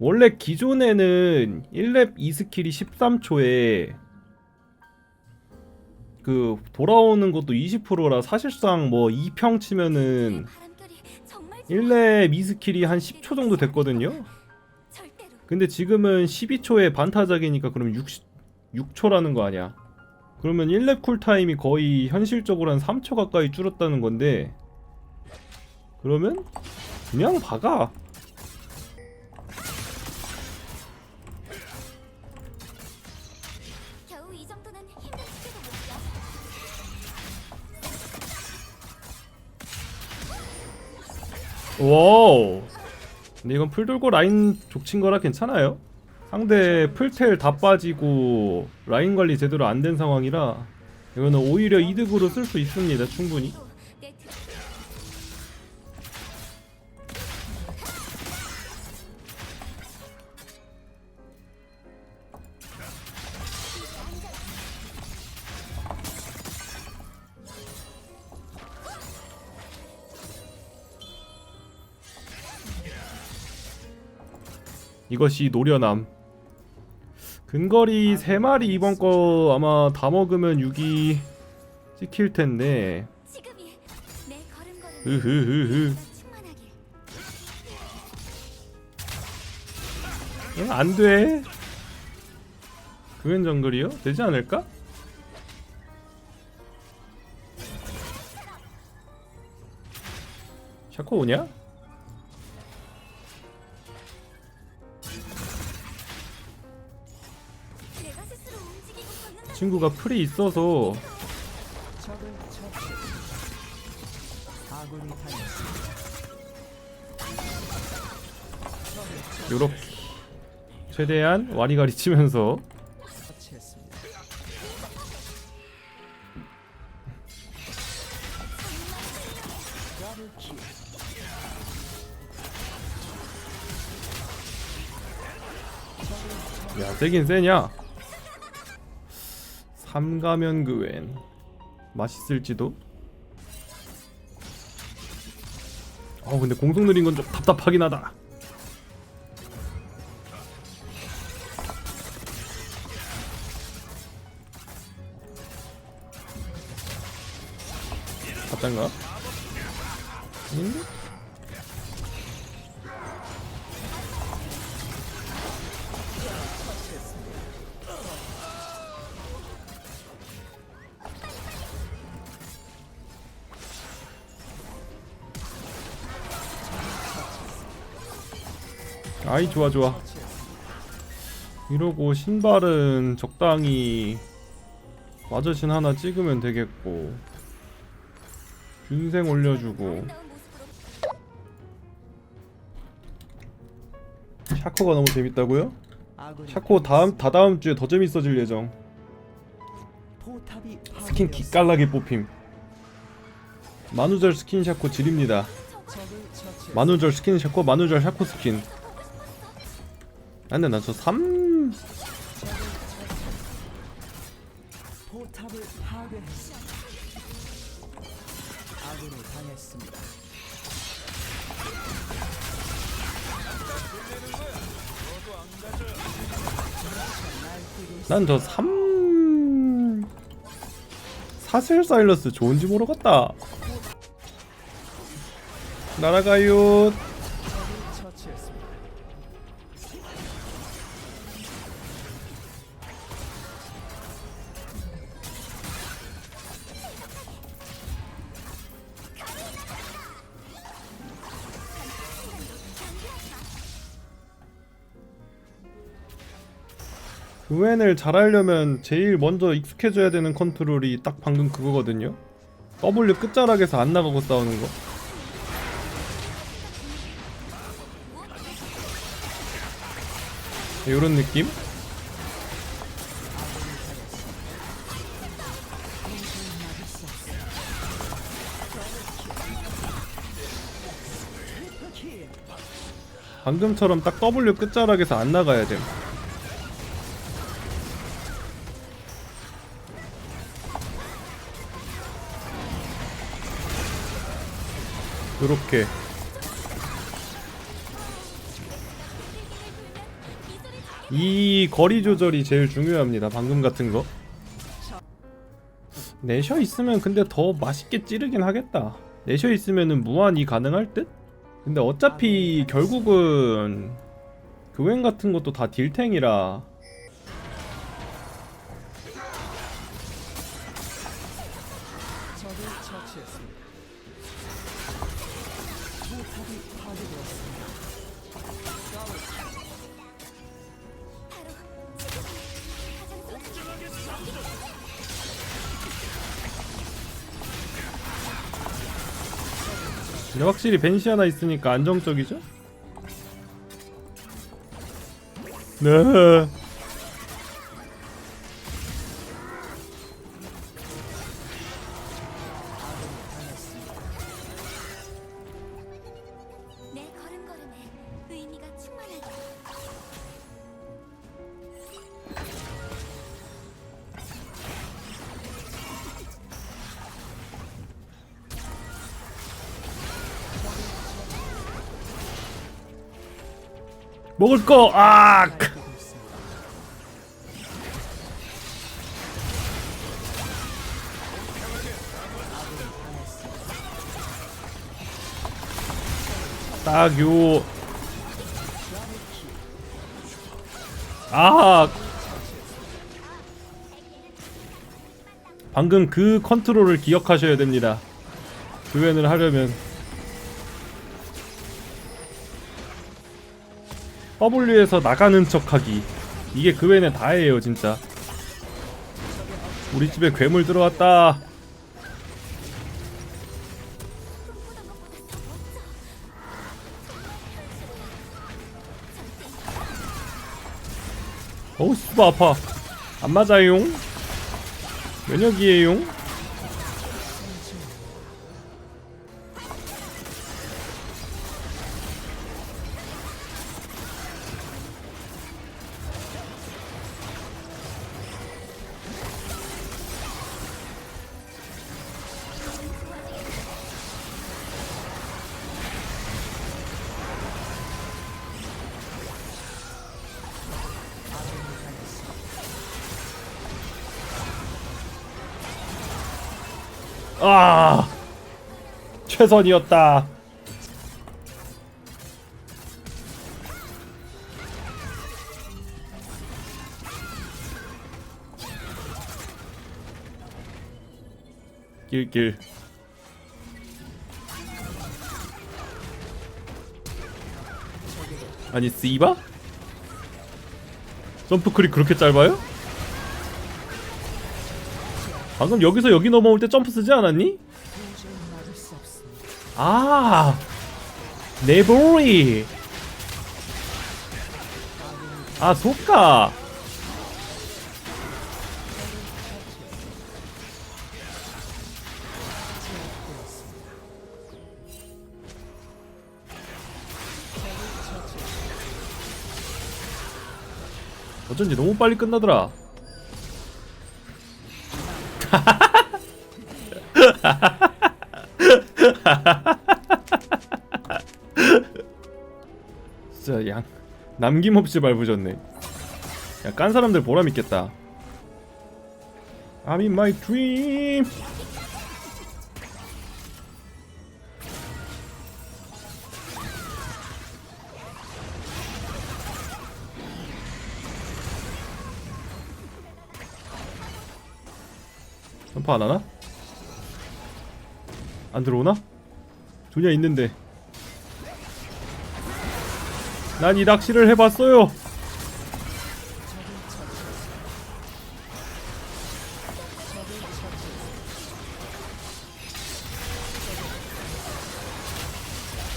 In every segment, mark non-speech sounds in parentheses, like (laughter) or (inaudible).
원래 기존에는 1렙 2스킬이 13초에 그 돌아오는 것도 20%라 사실상 뭐 2평 치면은 바람결이 정말 1렙 2스킬이 한 10초 정도 됐거든요. 근데 지금은 12초에 반타작이니까 그럼 60, 6초라는 거 아니야. 그러면 1렙 쿨타임이 거의 현실적으로 한 3초 가까이 줄었다는 건데 그러면 그냥 박아. 와우. 근데 이건 풀 돌고 라인 족친 거라 괜찮아요. 상대 풀텔 다 빠지고 라인 관리 제대로 안 된 상황이라 이거는 오히려 이득으로 쓸 수 있습니다. 충분히. 이것이 노련함. 근거리 3마리 이번 거 아마 다 먹으면 6이 찍힐 텐데. 으흐흐흐. 응, 안 돼. 그웬 정글이요? 되지 않을까? 샤코 오냐? 친구가 풀이 있어서. 요렇게 최대한 와리가리 치면서. 야 세긴 세냐? 삼가면 그웬 맛있을지도. 어 근데 공속 느린 건 좀 답답하긴 하다. 가짠가? 아이 좋아 좋아 이러고 신발은 적당히 마저신 하나 찍으면 되겠고 균생 올려주고 샤코가 너무 재밌다고요? 샤코 다음 다다음 주에 더 재밌어질 예정 스킨. 기깔나게 뽑힘 만우절 스킨 샤코 처치. 만우절 스킨 샤코 만우절 샤코 스킨 아 근데 나저 3... 포탑을 파괴했습니다. 아군이 당했습니다. 난저 3... 사슬 사일러스 좋은지 모르겠다 날아가요 그웬을 잘하려면 제일 먼저 익숙해져야 되는 컨트롤이 딱 방금 그거거든요 W 끝자락에서 안 나가고 싸우는 거 요런 느낌? 방금처럼 딱 W 끝자락에서 안 나가야 돼. 요렇게 이 거리 조절이 제일 중요합니다. 방금 같은 거. 내셔 있으면 근데 더 맛있게 찌르긴 하겠다. 내셔 있으면은 무한이 가능할 듯? 근데 어차피 결국은 교행 같은 것도 다 딜탱이라 근데 확실히 벤시 하나 있으니까 안정적이죠? 네. 먹을 거! 아! 딱요. 아! 방금 그 컨트롤을 기억하셔야 됩니다. 교환을 하려면 W에서 나가는 척하기. 이게 그 외에는 다예요 진짜. 우리 집에 괴물 들어왔다. 어우 씨발 아파. 안 맞아요. 면역이에요 아 최선이었다 길길 아니 씨바? 점프 클이 그렇게 짧아요? 방금 여기서 여기 넘어올 때 점프 쓰지 않았니? 아 네보리. 아 소까 어쩐지 너무 빨리 끝나더라 (laughs) 진짜 양 남김없이 밟으셨네. 야 깐 사람들 보람 있겠다. I'm in my dream. 점프 안 하나? 안 들어오나? 존야 있는데 난 이 낚시를 해봤어요.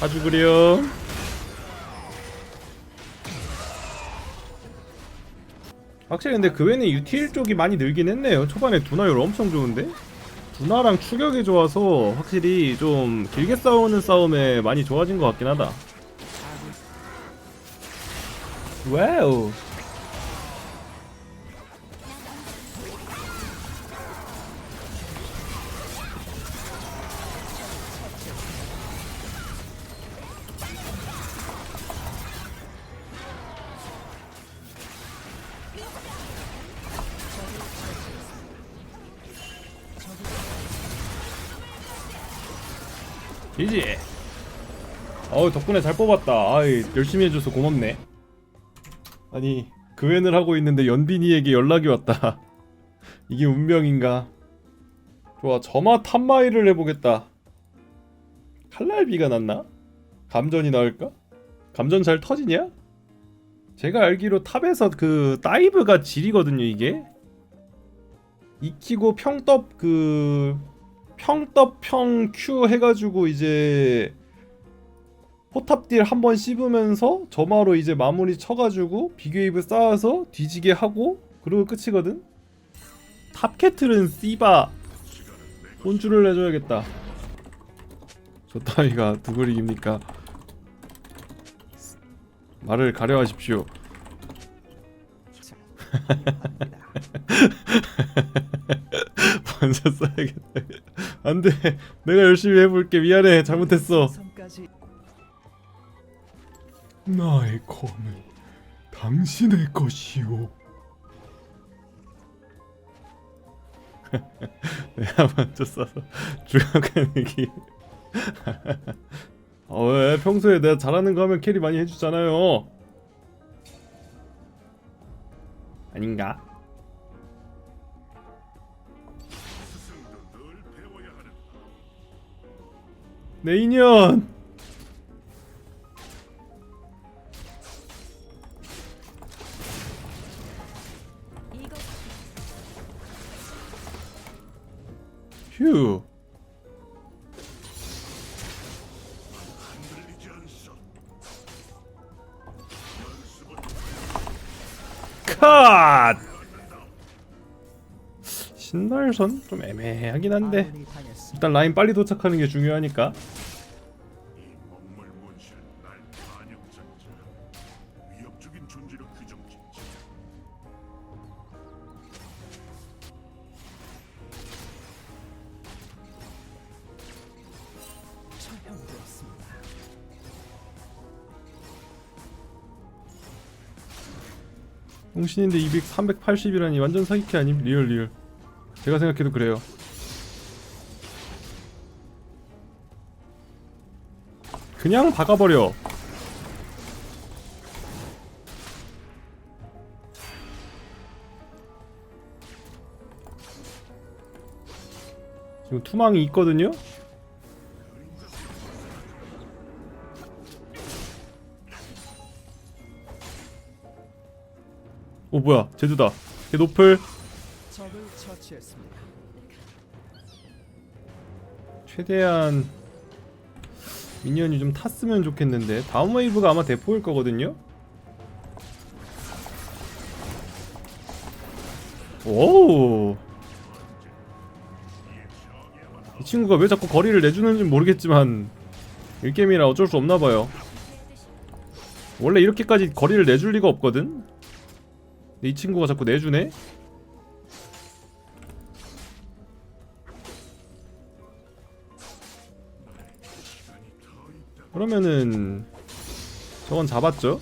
아주 그래요. 확실히 근데 그 외에는 UTL 쪽이 많이 늘긴 했네요. 초반에 두나율 엄청 좋은데? 두나랑 추격이 좋아서 확실히 좀 길게 싸우는 싸움에 많이 좋아진 것 같긴 하다. 와우. 지지 어우 덕분에 잘 뽑았다. 아이 열심히 해줘서 고맙네. 아니 그웬을 하고 있는데 연빈이에게 연락이 왔다. (laughs) 이게 운명인가? 좋아 점화 탑마이를 해보겠다. 칼날비가 낫나? 감전이 나을까? 감전 잘 터지냐? 제가 알기로 탑에서 그 다이브가 질이거든요 이게. 익히고 평떡 그 평떡 평큐 해가지고 이제 포탑딜 한 번 씹으면서 점화로 이제 마무리 쳐가지고 비교입을 쌓아서 뒤지게 하고 그리고 끝이거든. 탑캐틀은 씨바. 혼주를 내줘야겠다. 저 따위가 두그릭입니까? 말을 가려하십시오. 먼저 (laughs) 써야겠다 안돼. (laughs) 내가 열심히 해볼게. 미안해. 잘못했어. 나의 검은 당신의 것이오. (laughs) 내가 먼저 써서 죽어가는 기. 아, 왜 평소에 내가 잘하는 거 하면 캐리 많이 해주잖아요. 아닌가? 내 인연 휴 컷! 신발선 좀 애매하긴 한데. 일단 라인 빨리 도착하는 게 중요하니까. 홍신인데 200, 380이라니 완전 사기캐 아님? 리얼 리얼 제가 생각해도 그래요 그냥 박아버려 지금 투망이 있거든요? 오 뭐야 제주다 걔 노플. 최대한 미니언이 좀 탔으면 좋겠는데 다음 웨이브가 아마 대포일 거거든요? 오. 이 친구가 왜 자꾸 거리를 내주는지 모르겠지만 1게임이라 어쩔 수 없나 봐요. 원래 이렇게까지 거리를 내줄 리가 없거든? 근데 이 친구가 자꾸 내주네? 그러면은 저건 잡았죠?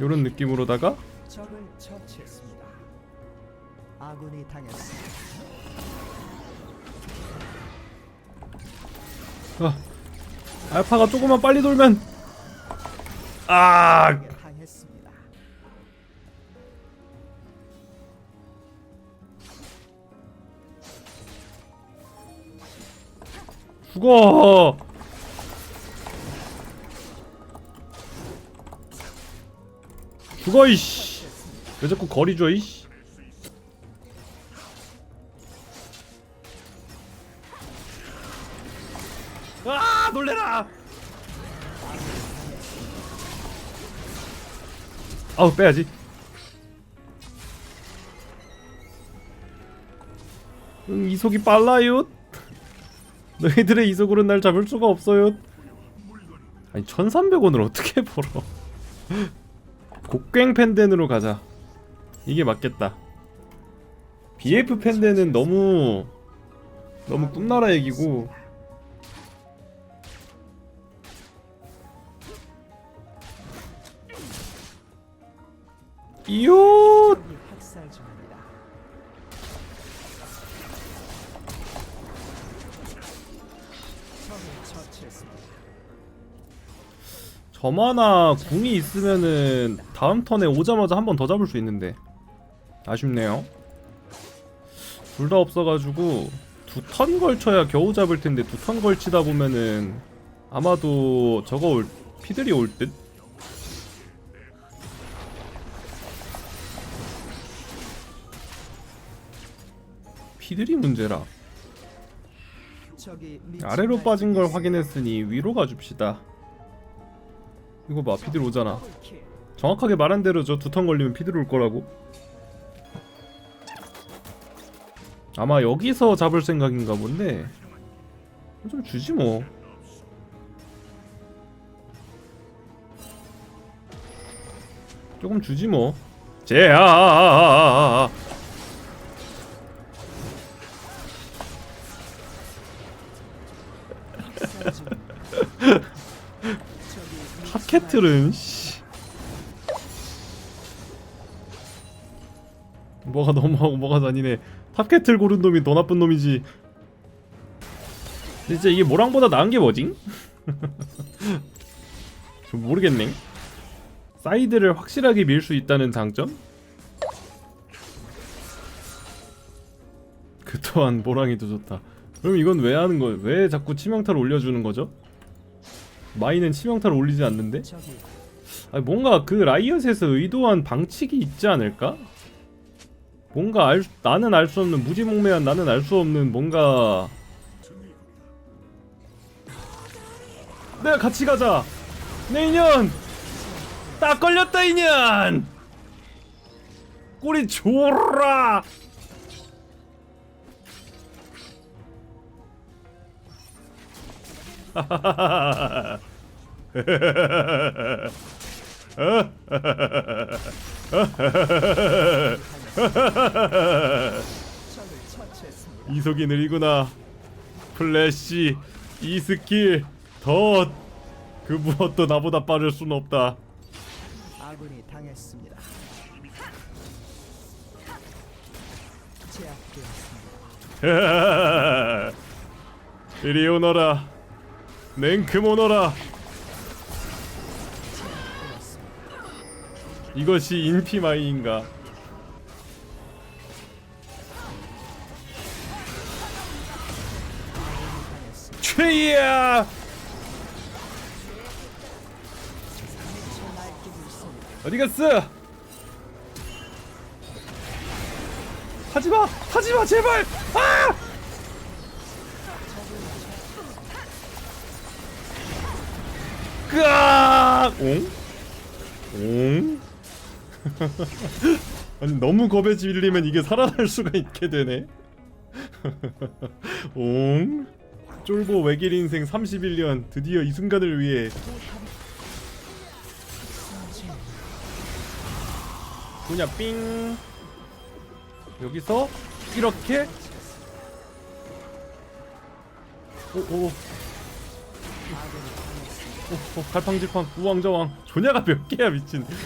요런 느낌으로다가 적을 처치했습니다. 아군이 당했습니다. 아, 알파가 조금만 빨리 돌면 아. 죽어! 죽어 이씨. 왜 자꾸 거리 줘 이씨 아우 빼야지. 응 이속이 빨라요? 너희들의 이속으로는 날 잡을 수가 없어요. 아니 1300원을 어떻게 (laughs) 벌어? 곡괭 펜덴으로 가자. 이게 맞겠다. BF 펜덴은 너무 너무 꿈나라 얘기고 처치했습니다. 저마나 궁이 있으면은 다음 턴에 오자마자 한 번 더 잡을 수 있는데 아쉽네요. 둘 다 없어가지고 두 턴 걸쳐야 겨우 잡을 텐데 두 턴 걸치다 보면은 아마도 저거 올 피들이 올 듯. 피들이 문제라. 아래로 빠진 걸 확인했으니 위로 가줍시다. 이거 봐 피들 오잖아. 정확하게 말한 대로 저 두턴 걸리면 피들 올 거라고. 아마 여기서 잡을 생각인가 본데 좀 주지 뭐. 조금 주지 뭐. 제아. 캐틀은 씨. 뭐가 너무하고 뭐가 잔이네. 탑캐틀 고른 놈이 더 나쁜 놈이지. 진짜 이게 모랑보다 나은 게 뭐지? (laughs) 좀 모르겠네. 사이드를 확실하게 밀 수 있다는 장점? 그 또한 모랑이 더 좋다. 그럼 이건 왜 하는 거예요? 왜 자꾸 치명타를 올려주는 거죠? 마이는 치명타를 올리지 않는데? 아니 뭔가 그 라이엇에서 의도한 방칙이 있지 않을까? 뭔가 알, 나는 알 수 없는 무지몽매한 나는 알 수 없는 뭔가. 내가 같이 가자! 내 인연! 딱 걸렸다 인연! 꼬리 줘라 (laughs) 이속이 느리구나 플래시 이 스킬 덧그 무엇도 나보다 빠를 순 없다 아군이 당했습니다. 제압되었습니다. (laughs) 이리 오너라 오너라. 이것이 인피마이인가? 최이야! 날뛰고 있습니다. 어디 갔어? 하지마! 하지마 제발! 아 끄악 옹? 옹? 아니 너무 겁에 질리면 이게 살아날 수가 있게 되네 (laughs) 옹? 쫄보 외길 인생 31년 드디어 이 순간을 위해 그냥 삥 여기서 이렇게 오오 어, 어, 갈팡질팡 우왕좌왕. 조냐가 몇 개야 미친. (laughs)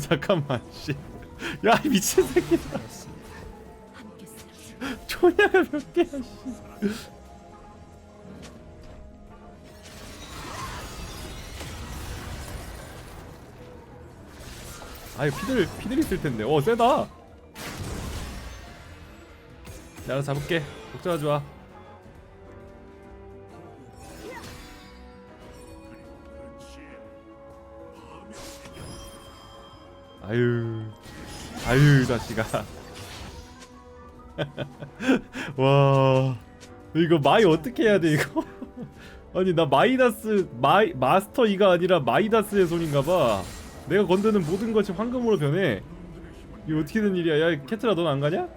잠깐만 씨야 미친 새끼 함께 쓰러져. 조냐가 몇 개야 씨. 아이 피들 피들 있을 텐데. 어 세다. 내가 잡을게. 걱정하지 마 아유 아유 자식아. (laughs) 와 이거 마이 어떻게 해야 돼 이거? (laughs) 아니 나 마이다스 마이 마스터 이가 아니라 마이다스의 손인가봐. 내가 건드는 모든 것이 황금으로 변해. 이거 어떻게 된 일이야? 야 캐트라 넌 안 가냐?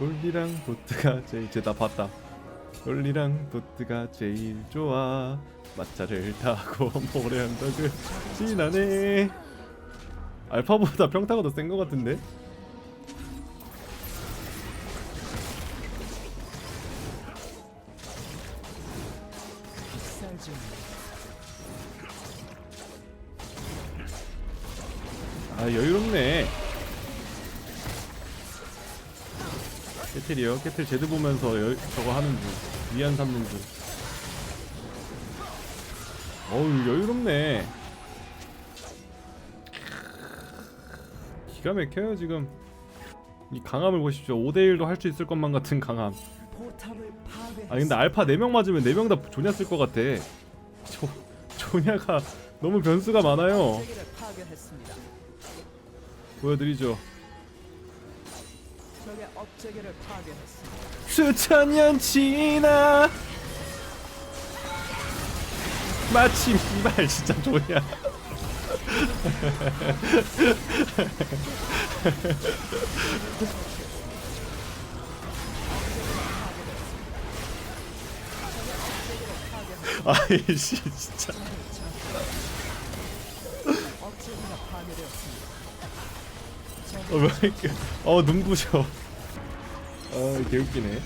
롤리랑 도트가 제일 쟤나 봤다. 롤리랑 도트가 제일 좋아. 마차를 타고 (laughs) 모래 언덕을 지나네 알파보다 평타가 더 센 것 같은데? 아 여유롭네. 깨틀이요. 깨틀 제드 보면서 여, 저거 하는 중. 위안 삼는 중. 어우 여유롭네 기가 막혀요 지금. 이 강함을 보십시오. 5대1도 할 수 있을 것만 같은 강함. 아 근데 알파 4명 맞으면 4명 다 조냐 쓸 것 같아. 조, 조냐가 너무 변수가 많아요. 보여드리죠. 수천 년 지나. 마침 이발 진짜 조냐 아이씨 진짜 업체계가 파괴되었습니다. 어, 왜 이렇게 어 눈부셔 아 개웃기네